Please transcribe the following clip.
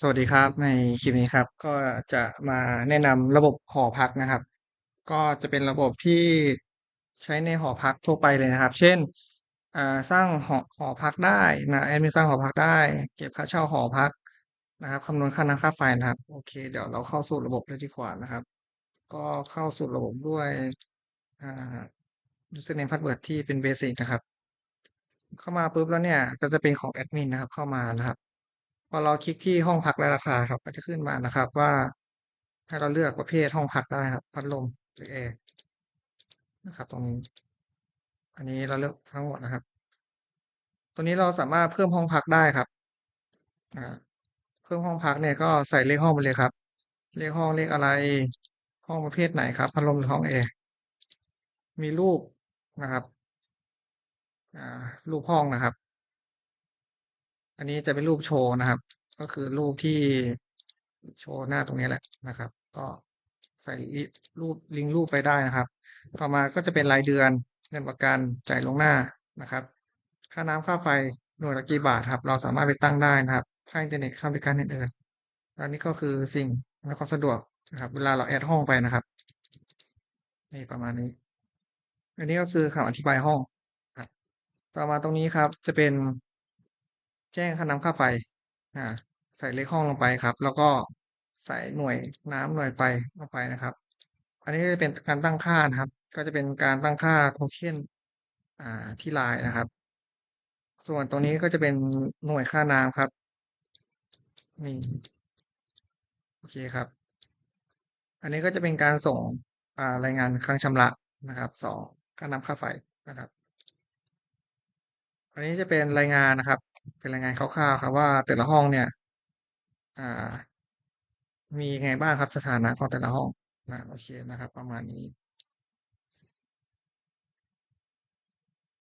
สวัสดีครับในคลิปนี้ครับ ก็จะมาแนะนำระบบหอพักนะครับ ก็จะเป็นระบบที่ใช้ในหอพักทั่วไปเลยนะครับ เช่นสร้างหอหอพักได้นะแอดมินสร้างหอพักได้ เก็บค่าเช่าหอพักนะครับคำนวณค่าน้ำค่าไฟนะครับโอเค เดี๋ยวเราเข้าสู่ระบบเลยดีกว่านะครับ ก็เข้าสู่ระบบด้วยอ่า username password ที่เป็นเบสิกนะครับ เข้ามาปุ๊บแล้วเนี่ยก็จะเป็นของแอดมินนะครับ เข้ามานะครับ พอเราคลิกที่ห้องพักและราคาครับ ก็จะขึ้นมานะครับ ว่าให้เราเลือกประเภทห้องพักได้ครับ พัดลมหรือแอร์นะครับ ตรงนี้ อันนี้เราเลือกทั้งหมดนะครับ ตัวนี้เราสามารถเพิ่มห้องพักได้ครับเพิ่มห้องพักเนี่ยก็ใส่เลขห้องไปเลยครับ เลขห้องเลขอะไร ห้องประเภทไหนครับ พัดลมหรือห้องแอร์มีรูปนะครับรูปห้องนะครับ อันนี้จะเป็นรูปโชว์นะครับ ก็คือรูปที่โชว์หน้าตรงนี้แหละนะครับ ก็ใส่รูปลิงก์รูปไปได้นะครับ ต่อมาก็จะเป็นรายเดือนเงินประกันจ่ายลงหน้านะครับ ค่าน้ำค่าไฟหน่วยละกี่บาทครับ เราสามารถไปตั้งได้นะครับ ค่าอินเทอร์เน็ตค่าบริการอื่นๆอันนี้ก็คือสิ่งในความสะดวกนะครับ เวลาเราแอดห้องไปนะครับนี่ประมาณนี้อันนี้ก็คือคำอธิบายห้องต่อมาตรงนี้ครับจะเป็น แจ้งค่าน้ำค่าไฟอ่าใส่เลขห้องลงไปครับ แล้วก็ใส่หน่วยน้ำหน่วยไฟลงไปนะครับ อันนี้จะเป็นการตั้งค่านะครับ ก็จะเป็นการตั้งค่าโทเค็นอ่าที่ไลน์นะครับ ส่วนตรงนี้ก็จะเป็นหน่วยค่าน้ำครับนี่โอเคครับ อันนี้ก็จะเป็นการส่งอ่ารายงานค้างชำระนะครับสองค่าน้ำค่าไฟนะครับ อันนี้จะเป็นรายงานนะครับเป็นรายงานคร่าวๆครับว่าแต่ละห้องเนี่ย อ่า มีไงบ้างครับสถานะของแต่ละห้องนะโอเคนะครับ ประมาณนี้